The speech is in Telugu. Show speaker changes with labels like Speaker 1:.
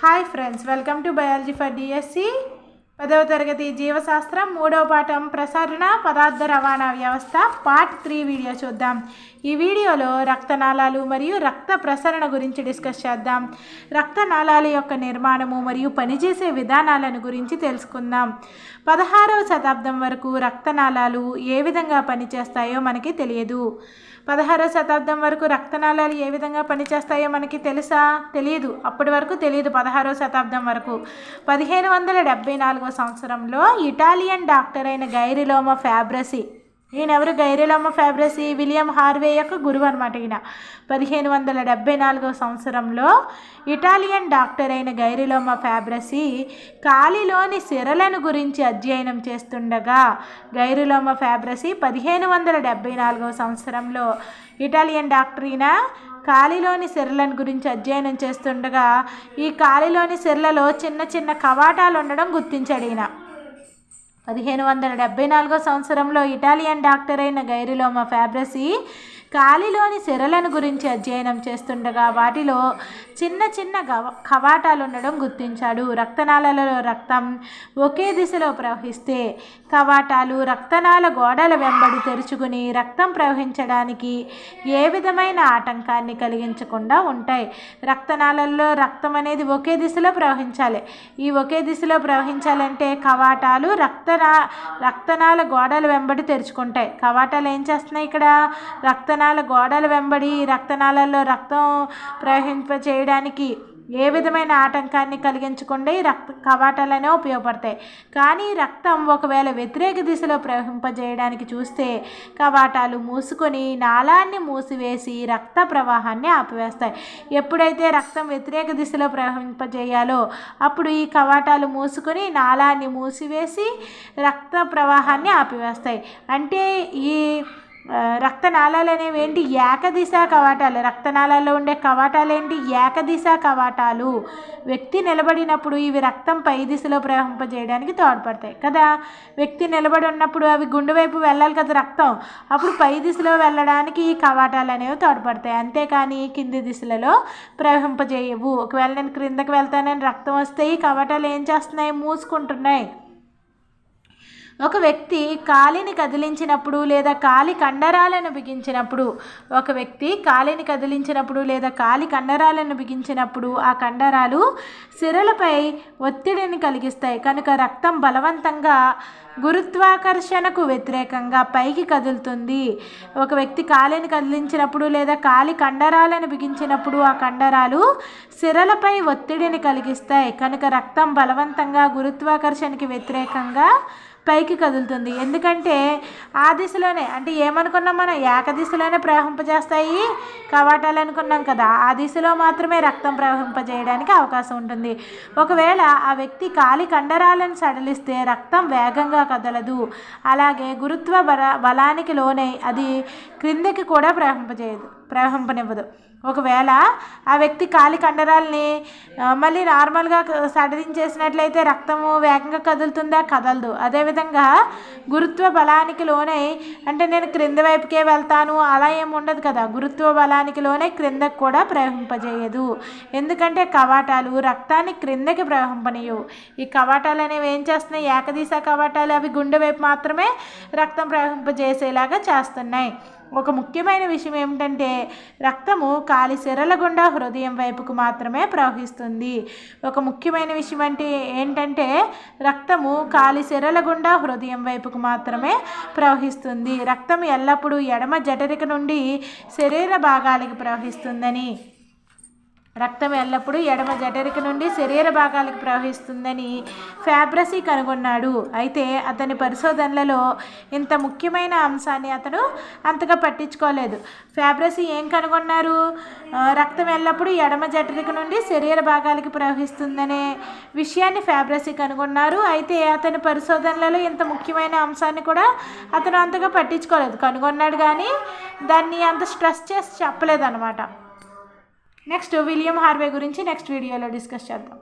Speaker 1: Hi friends welcome to biology for DSC పదవ తరగతి జీవశాస్త్రం మూడవ పాఠం ప్రసరణ పదార్థ రవాణా వ్యవస్థ పార్ట్ త్రీ వీడియో చూద్దాం. ఈ వీడియోలో రక్తనాళాలు మరియు రక్త ప్రసరణ గురించి డిస్కస్ చేద్దాం. రక్తనాళాల యొక్క నిర్మాణము మరియు పనిచేసే విధానాలను గురించి తెలుసుకుందాం. పదహారవ శతాబ్దం వరకు రక్తనాళాలు ఏ విధంగా పనిచేస్తాయో మనకి తెలియదు. పదహారవ శతాబ్దం వరకు రక్తనాళాలు ఏ విధంగా పనిచేస్తాయో మనకి తెలుసా? తెలియదు అప్పటి వరకు తెలియదు పదహారవ శతాబ్దం వరకు. పదిహేను వందల డెబ్బై నాలుగో సంవత్సరంలో ఇటాలియన్ డాక్టర్ అయిన గైరిలోమ ఫ్యాబ్రసీ ఈయన ఎవరు గైరిలోమ ఫ్యాబ్రసీ విలియం హార్వే యొక్క గురువు అనమాట ఈయన. పదిహేను వందల డెబ్బై నాలుగో సంవత్సరంలో ఇటాలియన్ డాక్టర్ అయిన గైరిలోమ ఫ్యాబ్రసీ కాలిలోని సిరలను గురించి అధ్యయనం చేస్తుండగా గైరిలోమ ఫ్యాబ్రసీ పదిహేను వందల డెబ్బై నాలుగో సంవత్సరంలో ఇటాలియన్ డాక్టర్ ఈయన కాలిలోని సిరలను గురించి అధ్యయనం చేస్తుండగా ఈ కాలిలోని సిరలలో చిన్న చిన్న కవాటాలు ఉండడం గుర్తించాడు ఈయన. పదిహేను వందల డెబ్బై నాలుగో సంవత్సరంలో ఇటాలియన్ డాక్టర్ అయిన గైరిలోమా ఫ్యాబ్రసీ గాలిలోని సిరలను గురించి అధ్యయనం చేస్తుండగా వాటిలో చిన్న చిన్న గవ కవాటాలు ఉండడం గుర్తించాడు. రక్తనాళాలలో రక్తం ఒకే దిశలో ప్రవహిస్తే కవాటాలు రక్తనాళ గోడల వెంబడి తెరుచుకుని రక్తం ప్రవహించడానికి ఏ విధమైన ఆటంకాన్ని కలిగించకుండా ఉంటాయి. రక్తనాళాలలో రక్తం అనేది ఒకే దిశలో ప్రవహించాలి. ఈ ఒకే దిశలో ప్రవహించాలంటే కవాటాలు రక్తనా రక్తనాళ గోడల వెంబడి తెరుచుకుంటాయి. కవాటాలు ఏం చేస్తున్నాయి ఇక్కడ? రక్తనాళ గోడల వెంబడి రక్తనాళాల్లో రక్తం ప్రవహింప చేయడానికి ఏ విధమైన ఆటంకాన్ని కలిగించకుండా ఈ రక్త కవాటాలనే ఉపయోగపడతాయి. కానీ రక్తం ఒకవేళ వ్యతిరేక దిశలో ప్రవహింపజేయడానికి చూస్తే కవాటాలు మూసుకొని నాళాన్ని మూసివేసి రక్త ప్రవాహాన్ని ఆపివేస్తాయి. ఎప్పుడైతే రక్తం వ్యతిరేక దిశలో ప్రవహింపజేయాలో అప్పుడు ఈ కవాటాలు మూసుకొని నాళాన్ని మూసివేసి రక్త ప్రవాహాన్ని ఆపివేస్తాయి. అంటే ఈ రక్తనాళాలు అనేవి ఏంటి? ఏకదిశ కవాటాలు. రక్తనాళాల్లో ఉండే కవాటాలు ఏంటి? ఏకదిశ కవాటాలు. వ్యక్తి నిలబడినప్పుడు ఇవి రక్తం పై దిశలో ప్రవహింపజేయడానికి తోడ్పడతాయి. కదా? వ్యక్తి నిలబడి ఉన్నప్పుడు అవి గుండె వైపు వెళ్ళాలి కదా రక్తం. అప్పుడు పై దిశలో వెళ్ళడానికి ఈ కవాటాలు అనేవి తోడ్పడతాయి. అంతేకాని కింది దిశలలో ప్రవహింపజేయవు. ఒకవేళ నేను క్రిందకి వెళ్తానని రక్తం వస్తే ఈ కవాటాలు ఏం చేస్తున్నాయి? మూసుకుంటున్నాయి. ఒక వ్యక్తి కాలిని కదిలించినప్పుడు లేదా కాలి కండరాలను బిగించినప్పుడు ఒక వ్యక్తి కాలిని కదిలించినప్పుడు లేదా కాలి కండరాలను బిగించినప్పుడు ఆ కండరాలు సిరలపై ఒత్తిడిని కలిగిస్తాయి. కనుక రక్తం బలవంతంగా గురుత్వాకర్షణకు వ్యతిరేకంగా పైకి కదులుతుంది. ఒక వ్యక్తి కాలిని కదిలించినప్పుడు లేదా కాలి కండరాలను బిగించినప్పుడు ఆ కండరాలు సిరలపై ఒత్తిడిని కలిగిస్తాయి. కనుక రక్తం బలవంతంగా గురుత్వాకర్షణకి వ్యతిరేకంగా పైకి కదులుతుంది. ఎందుకంటే ఆ దిశలోనే అంటే ఏమనుకున్నాం మనం? ఏక దిశలోనే ప్రవహింపజేస్తాయి కవాటాలు అనుకున్నాం కదా. ఆ దిశలో మాత్రమే రక్తం ప్రవహింపజేయడానికి అవకాశం ఉంటుంది. ఒకవేళ ఆ వ్యక్తి కాలి కండరాలను సడలిస్తే రక్తం వేగంగా కదలదు. అలాగే గురుత్వ బల బలానికి లోనై అది క్రిందకి కూడా ప్రవహింపజేయదు. ప్రవహింపనివ్వదు ఒకవేళ ఆ వ్యక్తి కాలి కండరాలని మళ్ళీ నార్మల్గా సడలించేసినట్లయితే రక్తము వేగంగా కదులుతుందా? కదలదు. అదేవిధంగా గురుత్వ బలానికి లోనై అంటే నేను క్రింద వైపుకే వెళ్తాను అలా ఏమి ఉండదు కదా. గురుత్వ బలానికి లోనే క్రిందకు కూడా ప్రవహింపజేయదు ఎందుకంటే కవాటాలు రక్తాన్ని క్రిందకి ప్రవహింపనియవు ఈ కవాటాలు అనేవి ఏం చేస్తున్నాయి? ఏకదీశ కవాటాలు. అవి గుండె వైపు మాత్రమే రక్తం ప్రవహింపజేసేలాగా చేస్తున్నాయి. ఒక ముఖ్యమైన విషయం ఏమిటంటే రక్తము కాలి సిరల గుండా హృదయం వైపుకు మాత్రమే ప్రవహిస్తుంది. ఒక ముఖ్యమైన విషయం అంటే ఏంటంటే రక్తము కాలి సిరల గుండా హృదయం వైపుకు మాత్రమే ప్రవహిస్తుంది. రక్తం ఎల్లప్పుడూ ఎడమ జఠరిక నుండి శరీర భాగాలకు ప్రవహిస్తుందని రక్తం ఎల్లప్పుడూ ఎడమ జఠరిక నుండి శరీర భాగాలకు ప్రవహిస్తుందని ఫ్యాబ్రసీ కనుగొన్నాడు. అయితే అతని పరిశోధనలలో ఇంత ముఖ్యమైన అంశాన్ని అతను అంతగా పట్టించుకోలేదు. ఫ్యాబ్రసీ ఏం కనుగొన్నారు? రక్తం ఎల్లప్పుడూ ఎడమ జఠరిక నుండి శరీర భాగాలకు ప్రవహిస్తుందనే విషయాన్ని ఫ్యాబ్రసీ కనుగొన్నారు. అయితే అతని పరిశోధనలలో ఇంత ముఖ్యమైన అంశాన్ని కూడా అతను అంతగా పట్టించుకోలేదు. కనుగొన్నాడు కానీ దాన్ని అంత స్ట్రెస్ చేసి చెప్పలేదు అనమాట నెక్స్ట్ విలియం హార్వే గురించి నెక్స్ట్ వీడియోలో డిస్కస్ చేద్దాం.